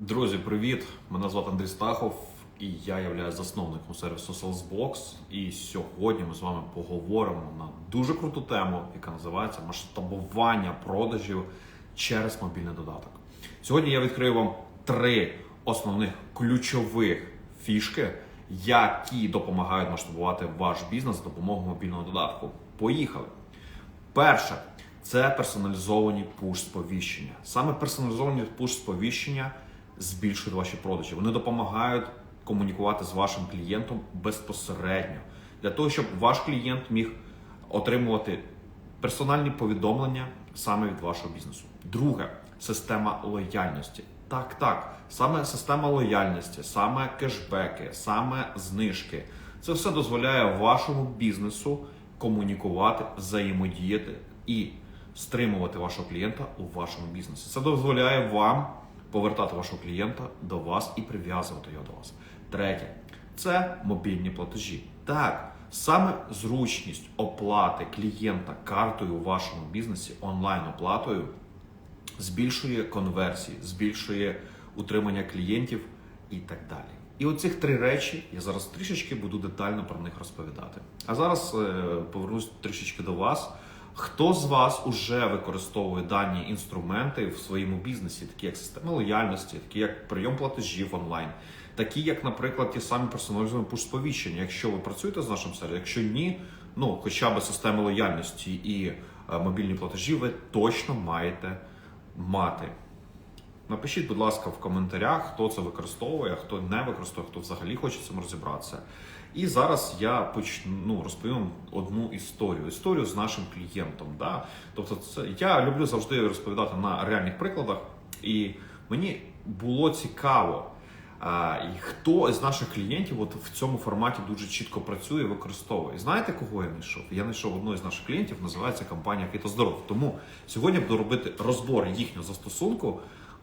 Друзі, привіт! Мене звати Андрій Стахов, і я являюсь засновником сервісу SalesBox. І сьогодні ми з вами поговоримо на дуже круту тему, яка називається масштабування продажів через мобільний додаток. Сьогодні я відкрию вам три основних ключових фішки, які допомагають масштабувати ваш бізнес за допомогою мобільного додатку. Поїхали! Перше це персоналізовані пуш-сповіщення. Саме персоналізовані пуш-сповіщення збільшують ваші продажі. Вони допомагають комунікувати з вашим клієнтом безпосередньо для того, щоб ваш клієнт міг отримувати персональні повідомлення саме від вашого бізнесу. Друге система лояльності. Так, так, саме система лояльності, саме кешбеки, саме знижки. Це все дозволяє вашому бізнесу комунікувати, взаємодіяти і стримувати вашого клієнта у вашому бізнесі. Це дозволяє вам повертати вашого клієнта до вас і прив'язувати його до вас. Третє це мобільні платежі. Так, саме зручність оплати клієнта картою у вашому бізнесі онлайн оплатою збільшує конверсії, збільшує утримання клієнтів і так далі. І оцих три речі я зараз трішечки буду детально про них розповідати. А зараз е, повернусь трішечки до вас. Хто з вас уже використовує дані інструменти в своєму бізнесі, такі як система лояльності, такі як прийом платежів онлайн, такі як, наприклад, ті самі персоналізовані пуш-сповіщення. Якщо ви працюєте з нашим сервісом, якщо ні, ну хоча б системи лояльності і е, мобільні платежі, ви точно маєте мати. Напишіть, будь ласка, в коментарях, хто це використовує, хто не використовує, хто взагалі хоче цим розібратися. І зараз я почну ну, розповім одну історію. Історію з нашим клієнтом. Да? Тобто, це я люблю завжди розповідати на реальних прикладах, і мені було цікаво, і хто з наших клієнтів от в цьому форматі дуже чітко працює використовує. Знаєте, кого я знайшов? Я знайшов одного з наших клієнтів, називається компанія Фітоздоров. Тому сьогодні буду робити розбор їхнього застосунку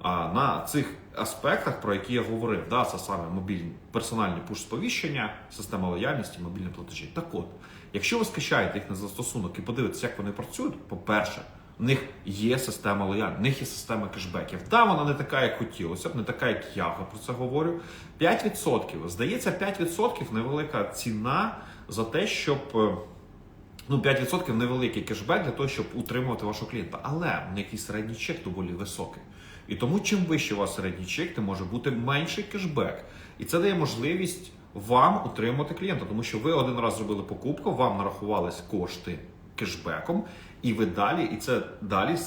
на цих аспектах, про які я говорив. Да, це саме мобільні персональні пуш-сповіщення, система лояльності, мобільні платежі. Так от, якщо ви скачаєте їх на застосунок і подивитися, як вони працюють, по-перше, в них є система лояльності, в них є система кешбеків. Да, вона не така, як хотілося б, не така, як я про це говорю. 5%. Здається, 5% невелика ціна за те, щоб. е, Ну, 5% невеликий кешбек для того, щоб утримувати вашого клієнта. Але який середній чек доволі високий. І тому, чим вищий у вас середній чек, тим може бути менший кешбек. І це дає можливість вам утримувати клієнта, тому що ви один раз зробили покупку, вам нарахувались кошти кешбеком, і ви далі, і це далі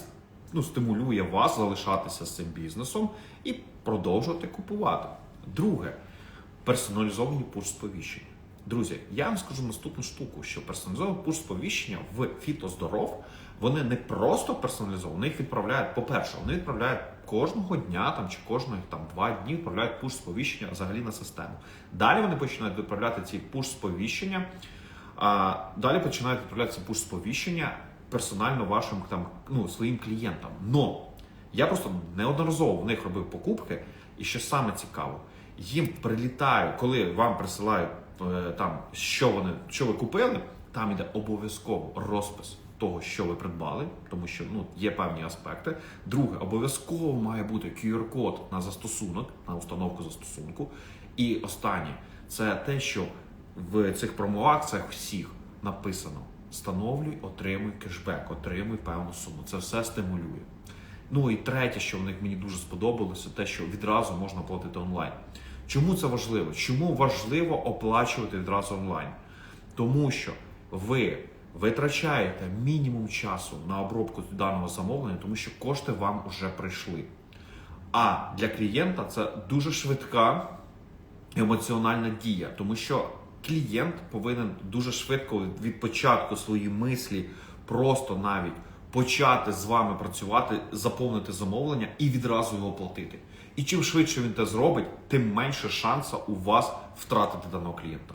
ну, стимулює вас залишатися з цим бізнесом і продовжувати купувати. Друге, персоналізовані пуш-сповіщення. Друзі, я вам скажу наступну штуку, що персоналізовані пуш-сповіщення в фітоздоров, вони не просто персоналізовані, їх відправляють, по-перше, вони відправляють кожного дня там, чи кожних там, два дні відправляють пуш-сповіщення взагалі на систему. Далі вони починають відправляти ці пуш-сповіщення, а далі починають відправляти ці пуш-сповіщення персонально вашим там, ну, своїм клієнтам. Но я просто неодноразово в них робив покупки, і що саме цікаво, їм прилітає, коли вам присилають е, там, що вони, що ви купили, там іде обов'язково розпис того, що ви придбали, тому що ну, є певні аспекти. Друге, обов'язково має бути QR-код на застосунок, на установку застосунку. І останнє це те, що в цих промоакціях всіх написано: встановлюй, отримуй кешбек, отримуй певну суму. Це все стимулює. Ну і третє, що в них мені дуже сподобалося, те, що відразу можна платити онлайн. Чому це важливо? Чому важливо оплачувати відразу онлайн? Тому що ви витрачаєте мінімум часу на обробку даного замовлення, тому що кошти вам вже прийшли. А для клієнта це дуже швидка емоціональна дія, тому що клієнт повинен дуже швидко від початку свої мислі, просто навіть почати з вами працювати, заповнити замовлення і відразу його платити. І чим швидше він це зробить, тим менше шанса у вас втратити даного клієнта.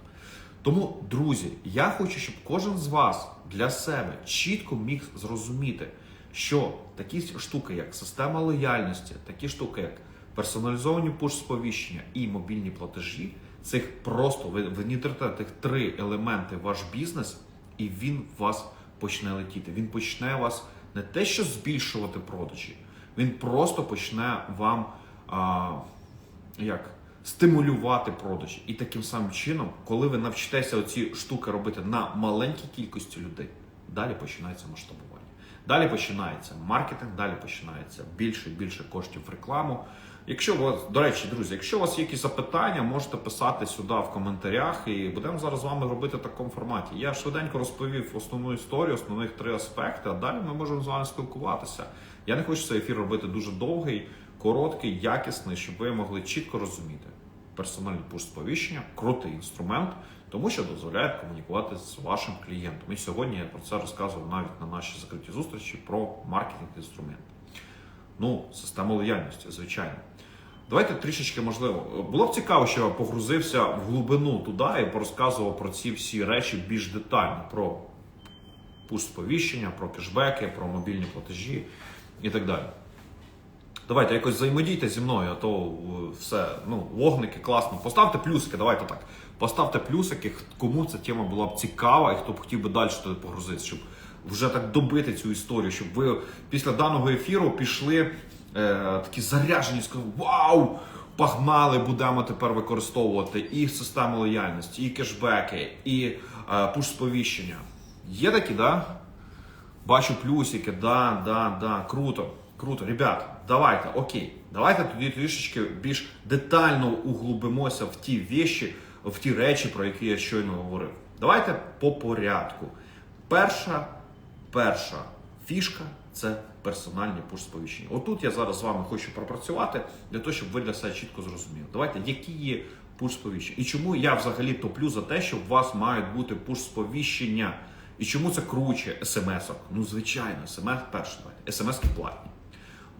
Тому, друзі, я хочу, щоб кожен з вас для себе чітко міг зрозуміти, що такі штуки, як система лояльності, такі штуки, як персоналізовані пуш-сповіщення і мобільні платежі, цих просто ви внітрите тих три елементи ваш бізнес, і він вас почне летіти. Він почне вас не те, що збільшувати продажі, він просто почне вам а, як стимулювати продажі. І таким самим чином, коли ви навчитеся оці штуки робити на маленькій кількості людей, далі починається масштабування. Далі починається маркетинг, далі починається більше і більше коштів в рекламу. Якщо вас, до речі, друзі, якщо у вас є якісь запитання, можете писати сюди в коментарях, і будемо зараз з вами робити в такому форматі. Я швиденько розповів основну історію, основних три аспекти, а далі ми можемо з вами спілкуватися. Я не хочу цей ефір робити дуже довгий, короткий, якісний, щоб ви могли чітко розуміти. Персональний пуш сповіщення крутий інструмент, тому що дозволяє комунікувати з вашим клієнтом. І сьогодні я про це розказував навіть на нашій закритій зустрічі про маркетинг інструмент. Ну, система лояльності, звичайно. Давайте трішечки можливо. Було б цікаво, що я погрузився в глибину туди і порозказував про ці всі речі більш детально: про пуш сповіщення, про кешбеки, про мобільні платежі і так далі. Давайте якось взаємодійте зі мною, а то е, все, ну, вогники класно. Поставте плюсики, давайте так. Поставте плюсики, кому ця тема була б цікава і хто б хотів би далі туди погрузитися, щоб вже так добити цю історію, щоб ви після даного ефіру пішли е, такі заряджені, сказали, вау! Погнали, будемо тепер використовувати і систему лояльності, і кешбеки, і е, пуш-сповіщення. Є такі, да? Бачу плюсики, да, да, да, круто, круто. Ребят, давайте, окей, давайте тоді трішечки більш детально углубимося в ті віші, в ті речі, про які я щойно говорив. Давайте по порядку. Перша, перша фішка це персональні пуш-сповіщення. Отут я зараз з вами хочу пропрацювати для того, щоб ви для себе чітко зрозуміли. Давайте, які є пуш-сповіщення. І чому я взагалі топлю за те, що у вас мають бути пуш-сповіщення. І чому це круче смс-ок? Ну, звичайно, смс перше, смс-ки платні.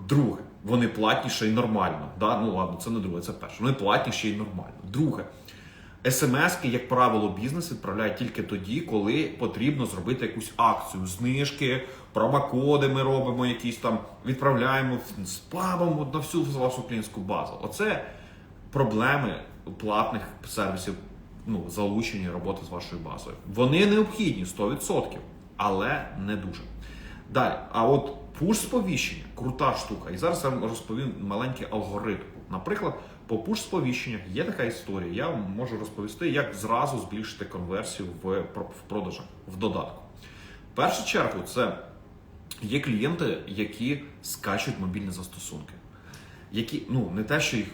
Друге, вони платні ще й нормально. Да? Ну ладно, це не друге, це перше. Вони платні ще й нормально. Друге, смс-ки, як правило, бізнес відправляє тільки тоді, коли потрібно зробити якусь акцію. Знижки, промокоди ми робимо, якісь там відправляємо, спамимо на всю вашу клієнтську базу. Оце проблеми платних сервісів ну, залучення роботи з вашою базою. Вони необхідні 100%, але не дуже. Далі, а от пуш-сповіщення крута штука. І зараз я вам розповім маленький алгоритм. Наприклад, по пуш-сповіщеннях є така історія. Я можу розповісти, як зразу збільшити конверсію в, в продажах в додатку. В першу чергу, це є клієнти, які скачують мобільні застосунки які ну не те, що їх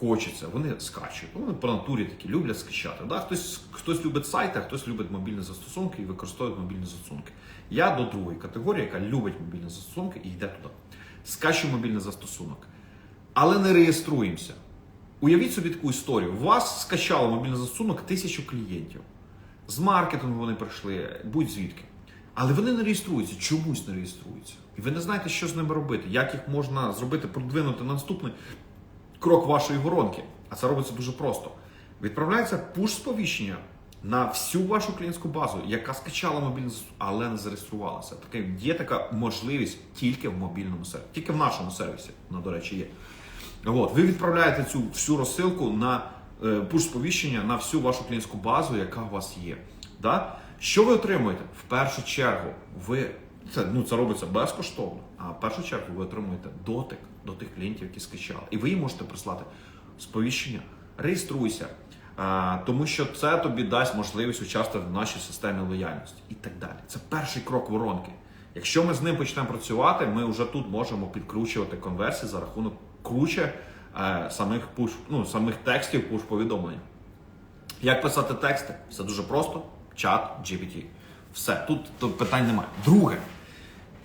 хочеться, вони скачують. Вони по натурі такі люблять скачати. Да? Хтось, хтось любить сайти, а хтось любить мобільні застосунки і використовує мобільні застосунки. Я до другої категорії, яка любить мобільні застосунки і йде туди. Скачує мобільний застосунок. Але не реєструємося. Уявіть собі таку історію. У вас скачало мобільний застосунок тисячу клієнтів. З маркетингу вони прийшли, будь-звідки. Але вони не реєструються, чомусь не реєструються. І ви не знаєте, що з ними робити, як їх можна зробити, продвинути на наступний крок вашої воронки. А це робиться дуже просто. Відправляється пуш-сповіщення на всю вашу клієнтську базу, яка скачала застосунок, але не зареєструвалася. Таке є така можливість тільки в мобільному сервісі, тільки в нашому сервісі, вона, до речі, є. От, ви відправляєте цю всю розсилку на е, пуш-сповіщення на всю вашу клієнтську базу, яка у вас є. Да? Що ви отримуєте? В першу чергу, ви це, ну, це робиться безкоштовно, а в першу чергу ви отримуєте дотик до тих клієнтів, які скачали. І ви їм можете прислати сповіщення, реєструйся, тому що це тобі дасть можливість участвувати в нашій системі лояльності і так далі. Це перший крок воронки. Якщо ми з ним почнемо працювати, ми вже тут можемо підкручувати конверсії за рахунок круче е, самих пуш, ну, самих текстів пуш повідомлення. Як писати тексти? Все дуже просто. Чат, GPT. Все, тут, тут питань немає. Друге,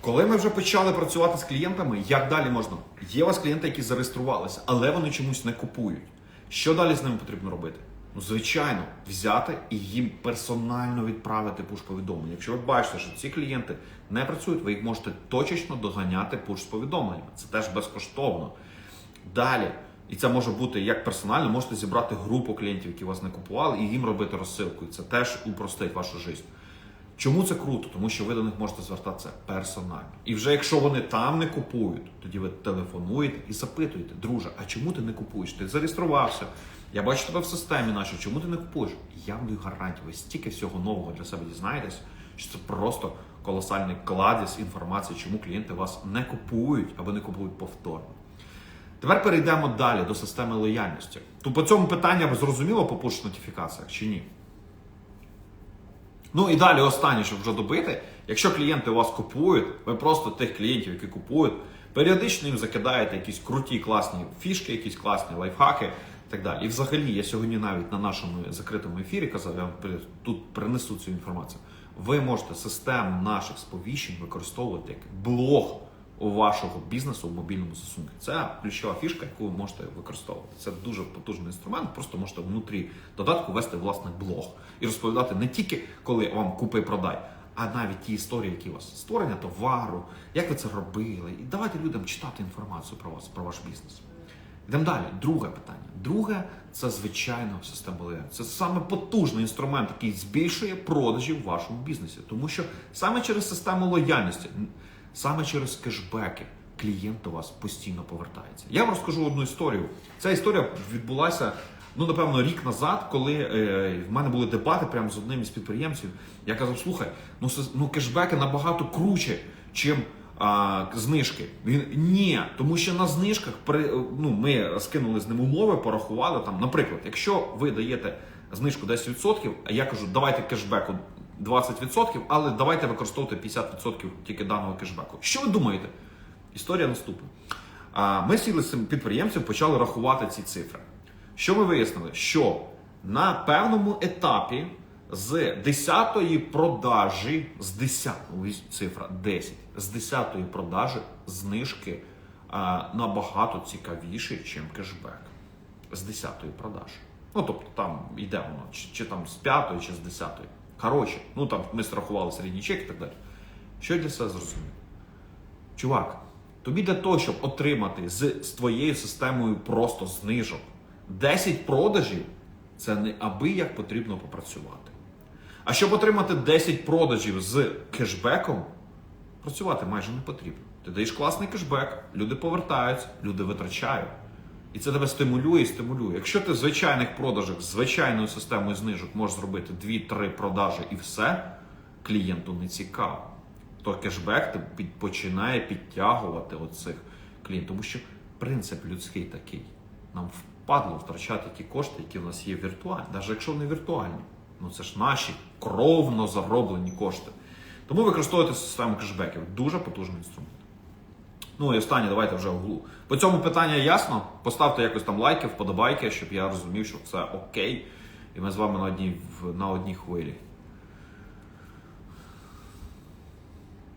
коли ми вже почали працювати з клієнтами, як далі можна? Є у вас клієнти, які зареєструвалися, але вони чомусь не купують. Що далі з ними потрібно робити? Ну, звичайно, взяти і їм персонально відправити пуш-повідомлення. Якщо ви бачите, що ці клієнти не працюють, ви їх можете точечно доганяти пуш-повідомленнями. Це теж безкоштовно. Далі, і це може бути як персонально, можете зібрати групу клієнтів, які вас не купували, і їм робити розсилку. І це теж упростить вашу життя. Чому це круто? Тому що ви до них можете звертатися персонально. І вже якщо вони там не купують, тоді ви телефонуєте і запитуєте, друже, а чому ти не купуєш? Ти зареєструвався. Я бачу тебе в системі нашій, чому ти не купуєш? Я вам даю гарантію, ви стільки всього нового для себе дізнаєтесь, що це просто колосальний кладезь інформації, чому клієнти вас не купують або не купують повторно. Тепер перейдемо далі до системи лояльності. То по цьому питанню зрозуміло по push нотифікаціях чи ні? Ну і далі останнє, щоб вже добити. Якщо клієнти вас купують, ви просто тих клієнтів, які купують, періодично їм закидаєте якісь круті, класні фішки, якісь класні лайфхаки і так далі. І взагалі, я сьогодні навіть на нашому закритому ефірі казав, я вам тут принесу цю інформацію. Ви можете систему наших сповіщень використовувати як блог вашого бізнесу в мобільному застосунку. Це ключова фішка, яку ви можете використовувати. Це дуже потужний інструмент. Просто можете внутрі додатку вести власний блог і розповідати не тільки коли вам купи продай, а навіть ті історії, які у вас створення товару, як ви це робили, і давайте людям читати інформацію про вас, про ваш бізнес. Йдемо далі. Друге питання. Друге це звичайно система лояльності. Це саме потужний інструмент, який збільшує продажі в вашому бізнесі. Тому що саме через систему лояльності, саме через кешбеки, клієнт до вас постійно повертається. Я вам розкажу одну історію. Ця історія відбулася. Ну, напевно, рік назад, коли е, в мене були дебати прямо з одним із підприємців, я казав: слухай, ну, ну кешбеки набагато круче, чим а, знижки. Він ні, тому що на знижках при ну ми скинули з ним умови, порахували там. Наприклад, якщо ви даєте знижку 10%, а я кажу, давайте кешбеку 20%, але давайте використовувати 50% тільки даного кешбеку. Що ви думаєте? Історія наступна. Ми сіли з цим підприємцем, почали рахувати ці цифри. Що ми вияснили? Що на певному етапі з 10-ї продажі, з 10, ось цифра 10, з 10-ї продажі знижки набагато цікавіші, ніж кешбек. З 10-ї продажі. Ну, тобто там йде воно, чи, чи там з 5-ї, чи з 10-ї. Коротше, ну там ми страхували середній чек і так далі. Що для себе зрозумів? Чувак, тобі для того, щоб отримати з, з твоєю системою просто знижок 10 продажів, це не аби як потрібно попрацювати. А щоб отримати 10 продажів з кешбеком, працювати майже не потрібно. Ти даєш класний кешбек, люди повертаються, люди витрачають. І це тебе стимулює і стимулює. Якщо ти в звичайних продажах з звичайною системою знижок можеш зробити 2-3 продажі і все, клієнту не цікаво. То кешбек ти починає підтягувати оцих клієнтів. Тому що принцип людський такий. Нам впадло втрачати ті кошти, які в нас є віртуальні, навіть якщо вони віртуальні. Ну це ж наші кровно зароблені кошти. Тому використовуйте систему кешбеків. Дуже потужний інструмент. Ну і останнє, давайте вже углу. По цьому питання ясно. Поставте якось там лайки, вподобайки, щоб я розумів, що це окей. І ми з вами на одній, на одній хвилі.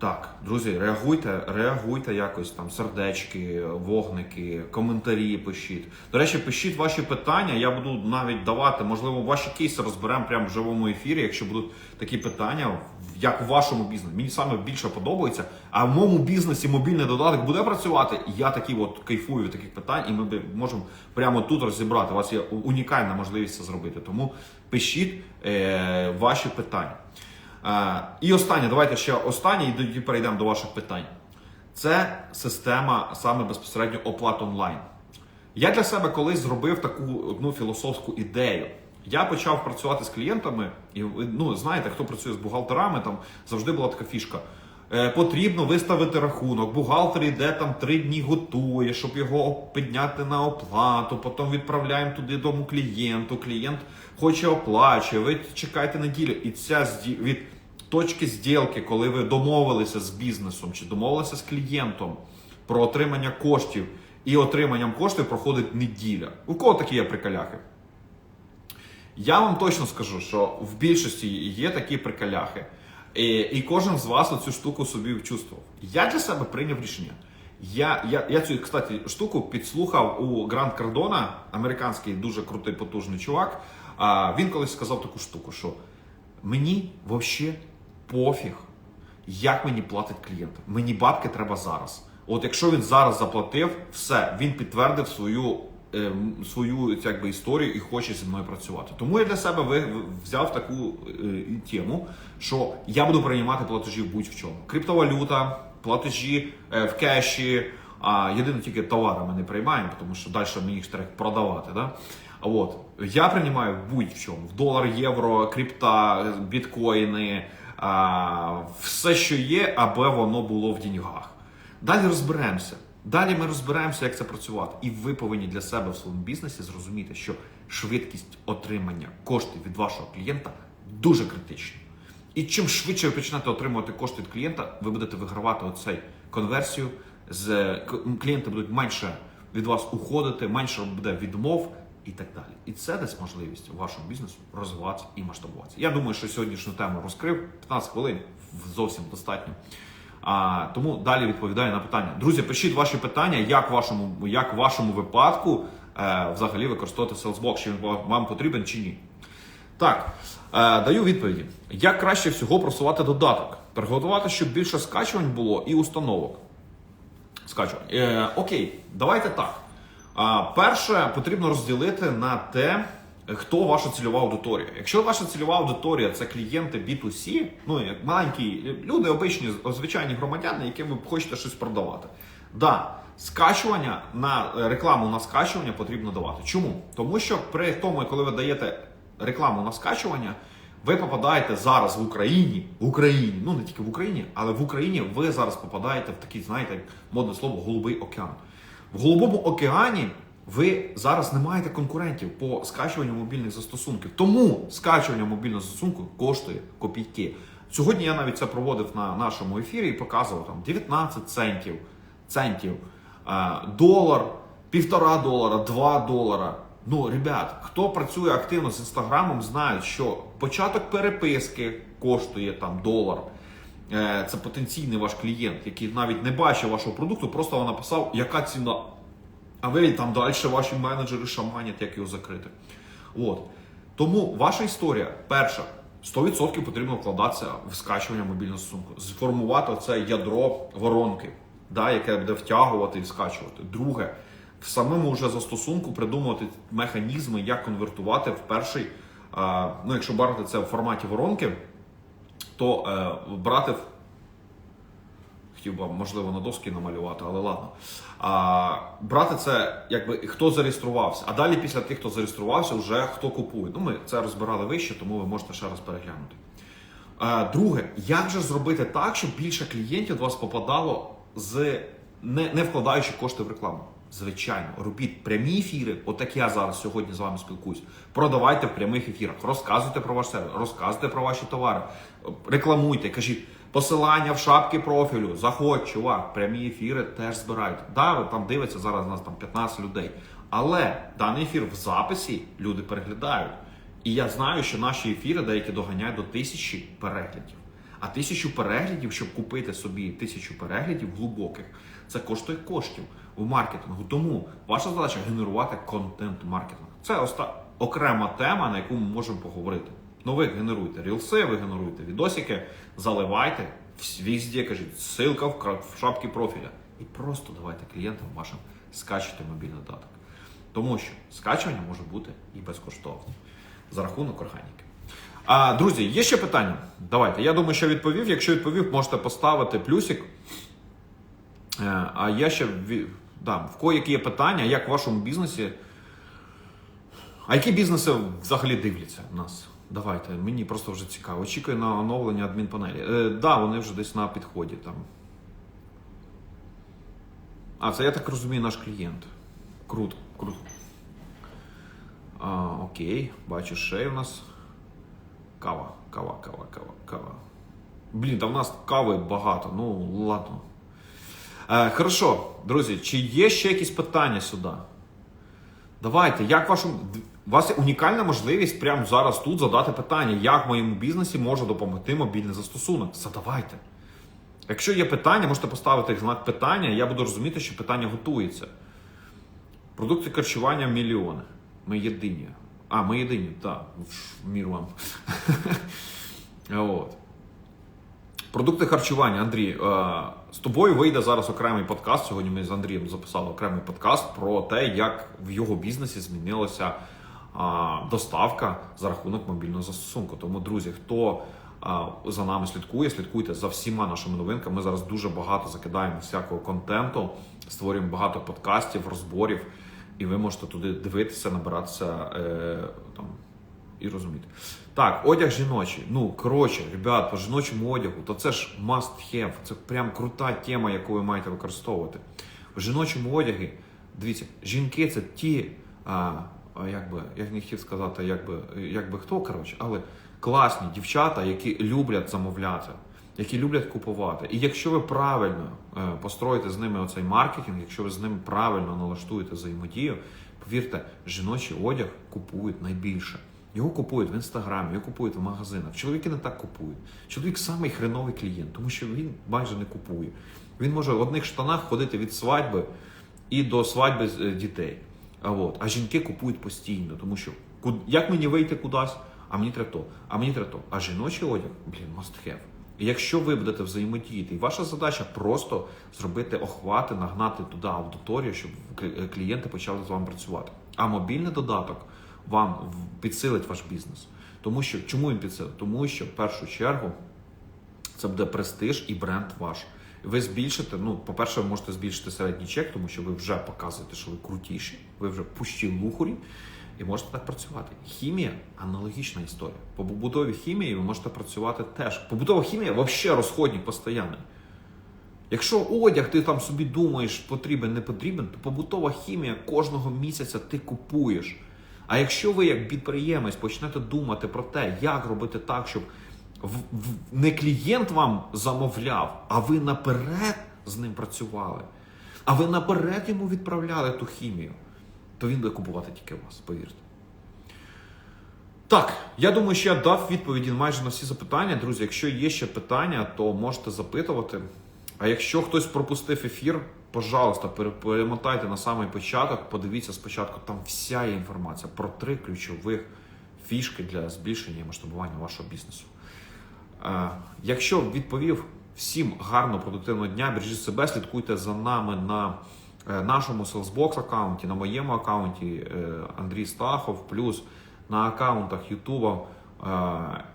Так, друзі, реагуйте, реагуйте якось там сердечки, вогники, коментарі пишіть. До речі, пишіть ваші питання. Я буду навіть давати, можливо, ваші кейси розберемо прямо в живому ефірі, якщо будуть такі питання, як в вашому бізнесі. Мені саме більше подобається. А в моєму бізнесі мобільний додаток буде працювати. Я такі от кайфую від таких питань, і ми можемо прямо тут розібрати. У вас є унікальна можливість це зробити. Тому пишіть е, ваші питання. Е, І останнє, давайте ще останнє, і тоді перейдемо до ваших питань. Це система саме безпосередньо оплат онлайн. Я для себе колись зробив таку одну філософську ідею. Я почав працювати з клієнтами, і ну знаєте, хто працює з бухгалтерами, там завжди була така фішка. Е, потрібно виставити рахунок. Бухгалтер йде там три дні готує, щоб його підняти на оплату. Потім відправляємо туди дому клієнту. Клієнт хоче оплачує. Ви чекаєте неділю. І ця від точки зділки, коли ви домовилися з бізнесом чи домовилися з клієнтом про отримання коштів і отриманням коштів проходить неділя. У кого такі є приколяхи? Я вам точно скажу, що в більшості є такі приколяхи. І, і кожен з вас оцю штуку собі вчувствував. Я для себе прийняв рішення. Я, я, я цю, кстати, штуку підслухав у Гранд Кардона, американський дуже крутий потужний чувак. А, він колись сказав таку штуку, що мені взагалі пофіг, як мені платить клієнт. Мені бабки треба зараз. От якщо він зараз заплатив, все, він підтвердив свою, ем, свою якби, історію і хоче зі мною працювати. Тому я для себе взяв таку е, тему, що я буду приймати платежі в будь-в чому. Криптовалюта, платежі е, в кеші. А єдине тільки товари ми не приймаємо, тому що далі ми їх треба продавати. Да? От я приймаю будь-в чому: в долар, євро, крипта, біткоїни, а, все, що є, аби воно було в деньгах. Далі розберемося. Далі ми розберемося, як це працювати. І ви повинні для себе в своєму бізнесі зрозуміти, що швидкість отримання коштів від вашого клієнта дуже критична. І чим швидше ви почнете отримувати кошти від клієнта, ви будете вигравати оцей конверсію. З клієнти будуть менше від вас уходити, менше буде відмов і так далі. І це дасть можливість вашому бізнесу розвиватися і масштабуватися. Я думаю, що сьогоднішню тему розкрив 15 хвилин зовсім достатньо. А, тому далі відповідаю на питання. Друзі, пишіть ваші питання, як вашому, як вашому випадку е, взагалі використовувати Salesbox, чи він вам потрібен чи ні. Так, е, даю відповіді. Як краще всього просувати додаток? Приготувати, щоб більше скачувань було і установок. Скачувань. Е, окей, давайте так. Перше, потрібно розділити на те, хто ваша цільова аудиторія. Якщо ваша цільова аудиторія це клієнти B2C, ну як маленькі люди, обичні, звичайні громадяни, яким ви хочете щось продавати. Да, скачування на е, рекламу на скачування потрібно давати. Чому? Тому що при тому, коли ви даєте рекламу на скачування, ви попадаєте зараз в Україні, в Україні, ну не тільки в Україні, але в Україні ви зараз попадаєте в такий, знаєте, модне слово, голубий океан. В голубому океані ви зараз не маєте конкурентів по скачуванню мобільних застосунків. Тому скачування мобільного застосунку коштує копійки. Сьогодні я навіть це проводив на нашому ефірі і показував там 19 центів, центів, е, долар, півтора долара, два долара. Ну, ребят, хто працює активно з інстаграмом, знають, що початок переписки коштує там долар. Е, Це потенційний ваш клієнт, який навіть не бачив вашого продукту, просто вам написав, яка ціна. А ви там далі ваші менеджери шаманять, як його закрити. От. Тому ваша історія, перша, 100% потрібно вкладатися в скачування мобільного застосунку, сформувати це ядро воронки, да, яке буде втягувати і скачувати. Друге, в самому вже застосунку придумувати механізми, як конвертувати в перший. ну, якщо брати це в форматі воронки, то е, брати в хотів би, можливо, на доски намалювати, але ладно. А, брати це, якби хто зареєструвався. А далі після тих, хто зареєструвався, вже хто купує. Ну, ми це розбирали вище, тому ви можете ще раз переглянути. А, друге, як же зробити так, щоб більше клієнтів до вас попадало з не, не вкладаючи кошти в рекламу? Звичайно, робіть прямі ефіри, от як я зараз сьогодні з вами спілкуюсь. Продавайте в прямих ефірах, розказуйте про ваш сервіс, розказуйте про ваші товари, рекламуйте, кажіть посилання в шапки профілю. Заходь, чувак, прямі ефіри теж збирають. Да, ви там дивиться зараз у нас там 15 людей. Але даний ефір в записі люди переглядають. І я знаю, що наші ефіри деякі доганяють до тисячі переглядів. А тисячу переглядів, щоб купити собі тисячу переглядів глибоких, це коштує коштів у маркетингу. Тому ваша задача генерувати контент-маркетинг. Це оста... окрема тема, на яку ми можемо поговорити. Ну, ви генеруєте рілси, ви генеруєте відосики, заливайте везде, кажіть, ссылка в, шапці профіля. І просто давайте клієнтам вашим скачуйте мобільний додаток. Тому що скачування може бути і безкоштовним за рахунок органіки. А, друзі, є ще питання? Давайте. Я думаю, що відповів. Якщо відповів, можете поставити плюсик. Е, А я ще да, в кого які є питання, як в вашому бізнесі. А які бізнеси взагалі дивляться в нас? Давайте, мені просто вже цікаво. Очікую на оновлення адмінпанелі. Е, да, вони вже десь на підході там. А, це я так розумію, наш клієнт. Круто, круто. А, окей, бачу, ще у нас кава, кава, кава, кава, кава. Блін, та в нас кави багато, ну ладно. Е, хорошо, друзі, чи є ще якісь питання сюди? Давайте, як вашому. У вас є унікальна можливість прямо зараз тут задати питання, як в моєму бізнесі може допомогти мобільний застосунок. Задавайте. Якщо є питання, можете поставити знак питання, я буду розуміти, що питання готується. Продукти харчування мільйони. Ми єдині. А, ми єдині, так. Мір вам. Продукти харчування, Андрій. З тобою вийде зараз окремий подкаст. Сьогодні ми з Андрієм записали окремий подкаст про те, як в його бізнесі змінилася а, доставка за рахунок мобільного застосунку. Тому, друзі, хто а, за нами слідкує, слідкуйте за всіма нашими новинками. Ми зараз дуже багато закидаємо всякого контенту, створюємо багато подкастів, розборів, і ви можете туди дивитися, набиратися е, там і розуміти. Так, одяг жіночий. Ну, коротше, ребят, по жіночому одягу, то це ж must have. Це прям крута тема, яку ви маєте використовувати. В жіночому одягі, дивіться, жінки це ті, а, як би, я не хотів сказати, як би хто, коротше, але класні дівчата, які люблять замовляти, які люблять купувати. І якщо ви правильно е, построїте з ними оцей маркетинг, якщо ви з ними правильно налаштуєте взаємодію, повірте, жіночий одяг купують найбільше. Його купують в інстаграмі, його купують в магазинах. Чоловіки не так купують. Чоловік самий хреновий клієнт, тому що він майже не купує. Він може в одних штанах ходити від свадьби і до свадьби е, дітей. А, от. а жінки купують постійно, тому що як мені вийти кудись, а мені треба то, а мені треба то. А жіночий одяг, блін, must have. І якщо ви будете взаємодіяти, і ваша задача просто зробити охвати, нагнати туди аудиторію, щоб клієнти почали з вами працювати. А мобільний додаток вам підсилить ваш бізнес. Тому що чому він підсилить? Тому що в першу чергу це буде престиж і бренд ваш. Ви збільшите, ну, по-перше, ви можете збільшити середній чек, тому що ви вже показуєте, що ви крутіші, ви вже пущі лухарі, і можете так працювати. Хімія аналогічна історія. По побутовій хімії ви можете працювати теж. Побутова хімія взагалі розходник постійний. Якщо одяг ти там собі думаєш, потрібен, не потрібен, то побутова хімія кожного місяця ти купуєш. А якщо ви як підприємець почнете думати про те, як робити так, щоб не клієнт вам замовляв, а ви наперед з ним працювали, а ви наперед йому відправляли ту хімію, то він буде купувати тільки вас, повірте. Так, я думаю, що я дав відповіді майже на всі запитання. Друзі, якщо є ще питання, то можете запитувати. А якщо хтось пропустив ефір, пожалуйста, перемотайте на самий початок, подивіться спочатку, там вся є інформація про три ключових фішки для збільшення і масштабування вашого бізнесу. Е, Якщо відповів всім гарно продуктивного дня, бережіть себе, слідкуйте за нами на е, нашому Salesbox аккаунті, на моєму аккаунті е, Андрій Стахов, плюс на аккаунтах Ютуба.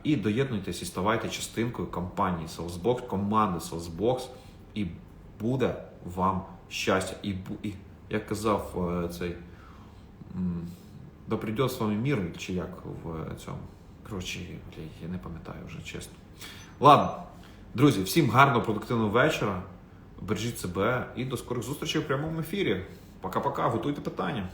І доєднуйтесь і ставайте частинкою компанії Salesbox, команди Salesbox, і буде вам щастя. І, і як казав е, цей да прийде з вами мір, чи як в цьому. Коротше, я не пам'ятаю вже чесно. Ладно, друзі, всім гарного продуктивного вечора. Бережіть себе і до скорих зустрічей в прямому ефірі. Пока-пока, готуйте питання.